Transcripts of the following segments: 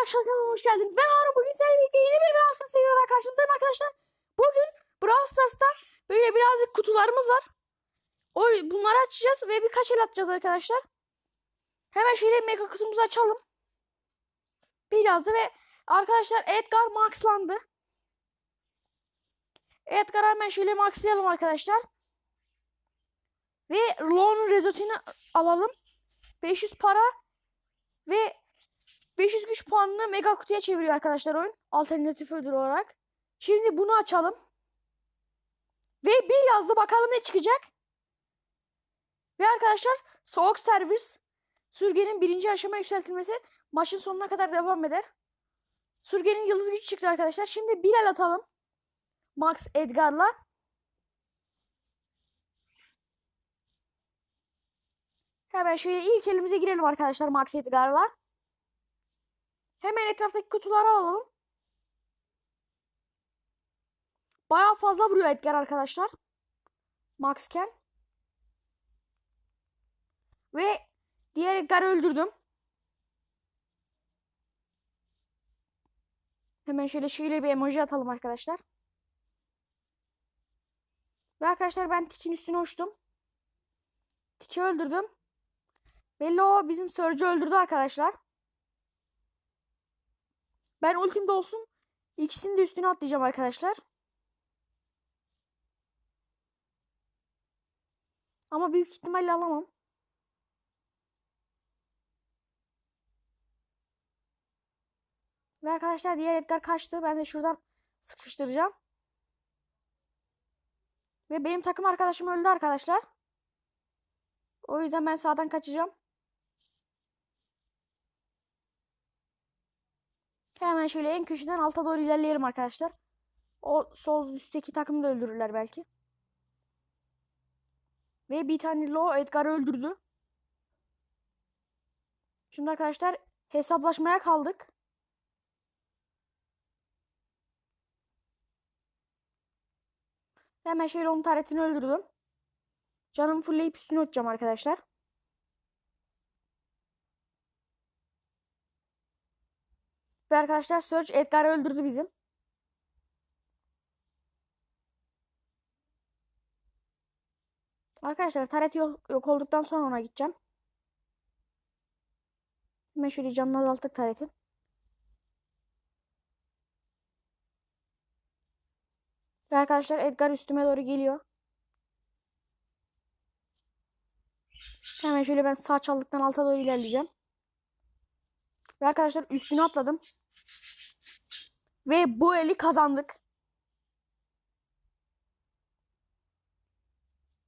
arkadaşlar kanalıma hoş geldiniz. Ben Harun bugün sizlerle yeni bir Brawl Stars videoda karşınızdayım arkadaşlar. Bugün Brawl Stars'ta böyle birazcık kutularımız var. O bunları açacağız ve birkaç el atacağız arkadaşlar. Hemen şöyle mega kutumuzu açalım. Biraz da ve arkadaşlar Edgar maxlandı. Edgar'ı hemen şöyle maxlayalım arkadaşlar. Ve Lone Resort'unu alalım. 500 para ve 500 güç puanını mega kutuya çeviriyor arkadaşlar oyun. Alternatif ödül olarak. Şimdi bunu açalım. Ve bir yazdı bakalım ne çıkacak. Ve arkadaşlar soğuk servis sürgenin birinci aşama yükseltilmesi maçın sonuna kadar devam eder. Sürgenin yıldız gücü çıktı arkadaşlar. Şimdi bir el atalım. Max Edgar'la. Hemen şöyle ilk elimize girelim arkadaşlar Max Edgar'la. Hemen etraftaki kutuları alalım. Bayağı fazla vuruyor Edgar arkadaşlar. Maxken. Ve diğer Edgar'ı öldürdüm. Hemen şöyle şöyle bir emoji atalım arkadaşlar. Ve arkadaşlar ben Tikin üstüne uçtum. Tiki öldürdüm. Belli o bizim Surge'ü öldürdü arkadaşlar. Ben ultimde olsun. İkisini de üstüne atlayacağım arkadaşlar. Ama büyük ihtimalle alamam. Ve arkadaşlar diğer Edgar kaçtı. Ben de şuradan sıkıştıracağım. Ve benim takım arkadaşım öldü arkadaşlar. O yüzden ben sağdan kaçacağım. Hemen şöyle en köşeden alta doğru ilerleyelim arkadaşlar. O sol üstteki takımı da öldürürler belki. Ve bir tane Lo Edgar'ı öldürdü. Şimdi arkadaşlar hesaplaşmaya kaldık. Hemen şöyle onun taretini öldürdüm. Canımı fullleyip üstüne uçacağım arkadaşlar. Ve arkadaşlar Search Edgar'ı öldürdü bizim. Arkadaşlar taret yok, yok olduktan sonra ona gideceğim. Hemen şöyle canını azalttık tareti. Ve arkadaşlar Edgar üstüme doğru geliyor. Hemen şöyle ben sağ çaldıktan alta doğru ilerleyeceğim. Ve arkadaşlar üstüne atladım. Ve bu eli kazandık.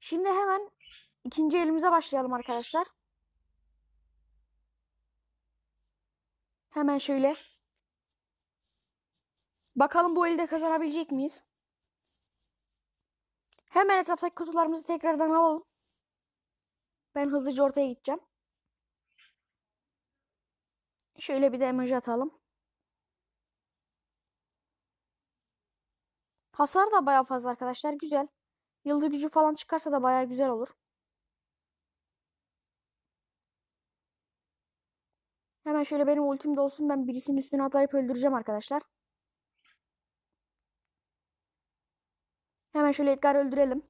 Şimdi hemen ikinci elimize başlayalım arkadaşlar. Hemen şöyle. Bakalım bu eli de kazanabilecek miyiz? Hemen etraftaki kutularımızı tekrardan alalım. Ben hızlıca ortaya gideceğim. Şöyle bir de emoji atalım. Hasar da baya fazla arkadaşlar. Güzel. Yıldız gücü falan çıkarsa da baya güzel olur. Hemen şöyle benim ultim de olsun. Ben birisinin üstüne atlayıp öldüreceğim arkadaşlar. Hemen şöyle Edgar'ı öldürelim.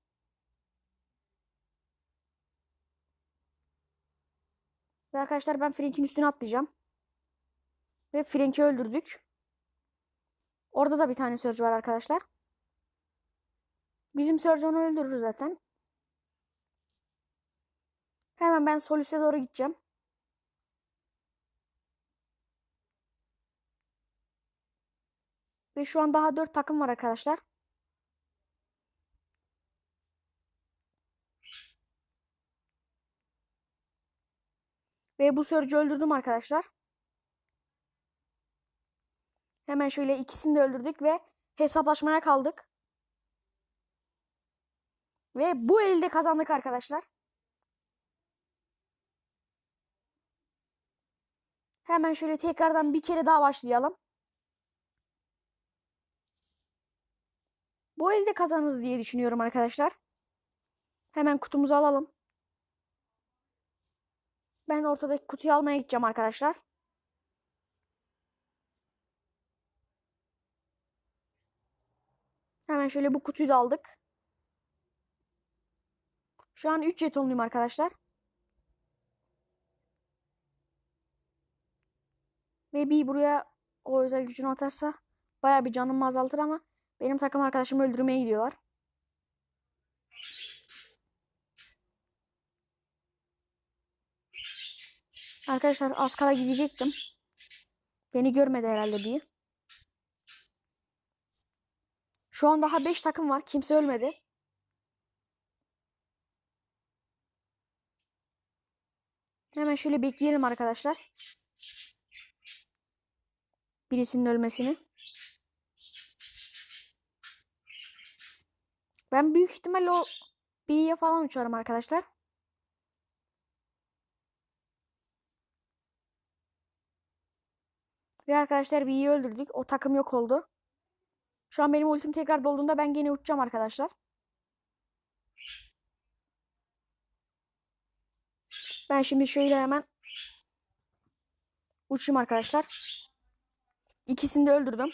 Ve arkadaşlar ben Frank'in üstüne atlayacağım. Ve Frank'i öldürdük. Orada da bir tane Surge var arkadaşlar. Bizim Surge onu öldürür zaten. Hemen ben sol doğru gideceğim. Ve şu an daha 4 takım var arkadaşlar. Ve bu Surge'ü öldürdüm arkadaşlar. Hemen şöyle ikisini de öldürdük ve hesaplaşmaya kaldık. Ve bu elde kazandık arkadaşlar. Hemen şöyle tekrardan bir kere daha başlayalım. Bu elde kazanırız diye düşünüyorum arkadaşlar. Hemen kutumuzu alalım. Ben ortadaki kutuyu almaya gideceğim arkadaşlar. Hemen şöyle bu kutuyu da aldık. Şu an 3 jetonluyum arkadaşlar. Ve bir buraya o özel gücünü atarsa baya bir canımı azaltır ama benim takım arkadaşımı öldürmeye gidiyorlar. Arkadaşlar az kala gidecektim. Beni görmedi herhalde bir. Şu an daha 5 takım var. Kimse ölmedi. Hemen şöyle bekleyelim arkadaşlar. Birisinin ölmesini. Ben büyük ihtimalle o B'ye falan uçarım arkadaşlar. Ve arkadaşlar B'yi öldürdük. O takım yok oldu. Şu an benim ultim tekrar dolduğunda ben gene uçacağım arkadaşlar. Ben şimdi şöyle hemen uçayım arkadaşlar. İkisini de öldürdüm.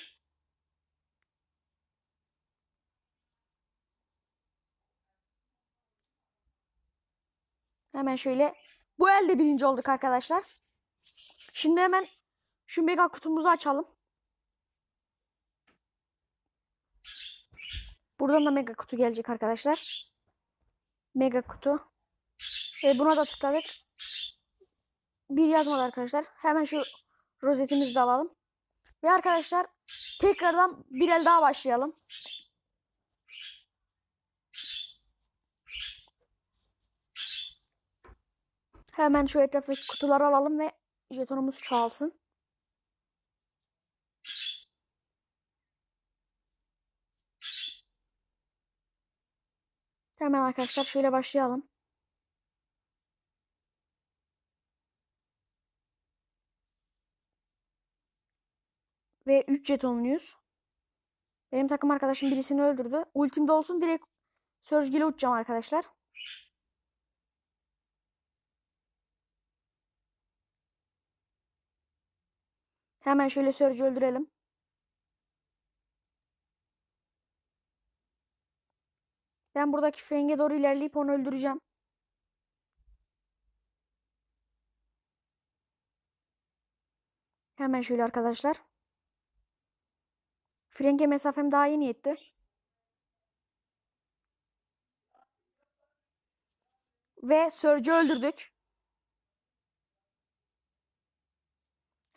Hemen şöyle. Bu elde birinci olduk arkadaşlar. Şimdi hemen şu mega kutumuzu açalım. Buradan da mega kutu gelecek arkadaşlar. Mega kutu. Ve buna da tıkladık. Bir yazmadı arkadaşlar. Hemen şu rozetimizi de alalım. Ve arkadaşlar tekrardan bir el daha başlayalım. Hemen şu etraftaki kutuları alalım ve jetonumuz çoğalsın. Hemen arkadaşlar şöyle başlayalım. Ve 3 jetonluyuz. Benim takım arkadaşım birisini öldürdü. Ultimde olsun direkt Surge ile uçacağım arkadaşlar. Hemen şöyle Surge'ü öldürelim. Ben buradaki frenge doğru ilerleyip onu öldüreceğim. Hemen şöyle arkadaşlar. Frenge mesafem daha yeni yetti. Ve Surge'ü öldürdük.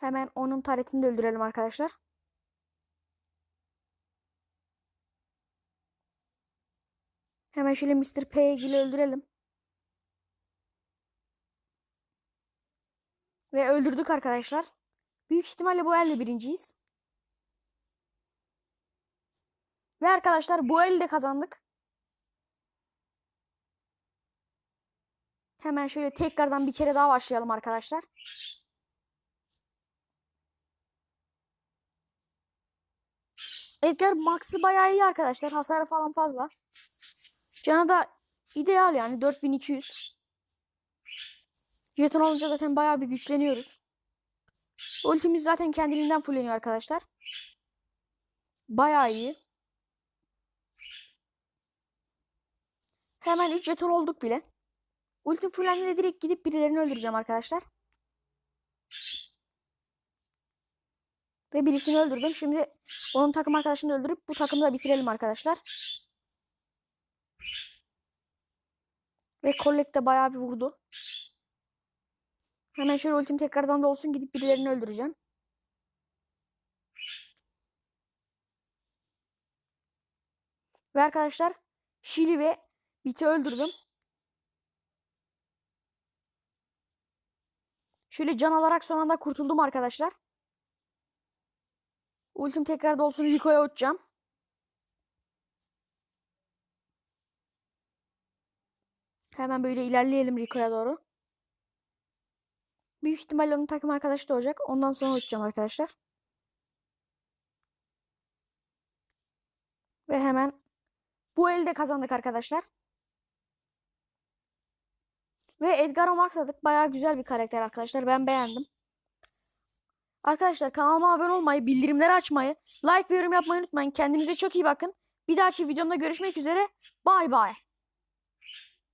Hemen onun taretini de öldürelim arkadaşlar. Hemen şöyle Mr. P'yi öldürelim. Ve öldürdük arkadaşlar. Büyük ihtimalle bu elde birinciyiz. Ve arkadaşlar bu elde kazandık. Hemen şöyle tekrardan bir kere daha başlayalım arkadaşlar. Edgar Max'ı bayağı iyi arkadaşlar. Hasarı falan fazla. Canı da ideal yani 4200. Jeton olunca zaten bayağı bir güçleniyoruz. Ultimiz zaten kendiliğinden fulleniyor arkadaşlar. Bayağı iyi. Hemen 3 jeton olduk bile. Ultim fullendiğinde direkt gidip birilerini öldüreceğim arkadaşlar. Ve birisini öldürdüm. Şimdi onun takım arkadaşını öldürüp bu takımı da bitirelim arkadaşlar. Ve Collect de bayağı bir vurdu. Hemen şöyle ultim tekrardan da olsun gidip birilerini öldüreceğim. Ve arkadaşlar Şili ve Bit'i öldürdüm. Şöyle can alarak son anda kurtuldum arkadaşlar. Ultim tekrar da olsun Rico'ya uçacağım. Hemen böyle ilerleyelim Rico'ya doğru. Büyük ihtimalle onun takım arkadaşı da olacak. Ondan sonra uçacağım arkadaşlar. Ve hemen bu elde kazandık arkadaşlar. Ve Edgar'ı maxladık. Baya güzel bir karakter arkadaşlar. Ben beğendim. Arkadaşlar kanalıma abone olmayı, bildirimleri açmayı, like ve yorum yapmayı unutmayın. Kendinize çok iyi bakın. Bir dahaki videomda görüşmek üzere. Bay bay.